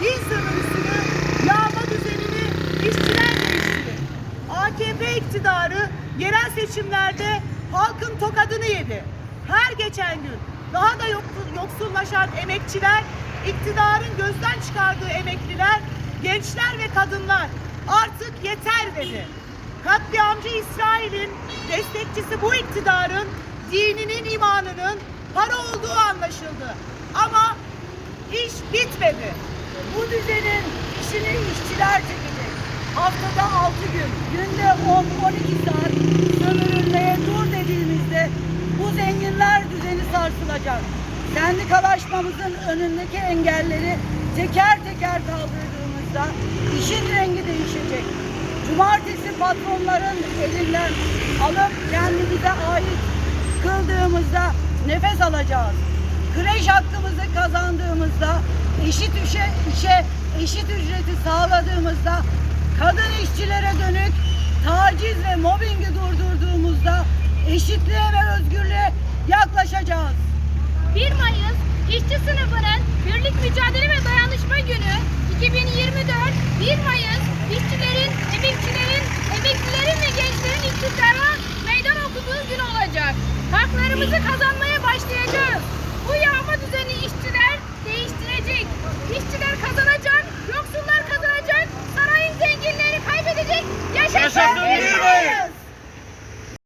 din sömürüsünü, yağma düzenini işçiler değiştirir. AKP iktidarı yerel seçimlerde halkın tokadını yedi. Her geçen gün daha da yoksul- yoksullaşan emekçiler, iktidarın gözden çıkardığı emekliler, gençler ve kadınlar artık yeter dedi. Katliamcı İsrail'in destekçisi bu iktidarın dininin, imanının para olduğu anlaşıldı. Ama iş bitmedi. Bu düzenin işini işçiler çekecek. Haftada 6 gün, günde 10-12 saat sömürülmeye dur dediğimizde bu zenginler düzeni sarsılacak. Sendikalaşmamızın önündeki engelleri teker teker kaldırdığımızda işin rengi değişecek. Cumartesi patronların elinden alıp kendimize ait kıldığımızda nefes alacağız. Kreş hakkımızı kazandığımızda, eşit işe, işe eşit ücreti sağladığımızda, kadın işçilere dönük taciz ve mobbingi durdurduğumuzda eşitliğe ve özgürlüğe yaklaşacağız. 1 Mayıs İşçi sınıfının Birlik Mücadele ve Dayanışma Günü 2024 1 Mayıs işçilerin, emekçilerin, emeklilerin ve gençlerin iktidara meydan okuduğu gün olacak. Haklarımızı kazanmaya Essa família!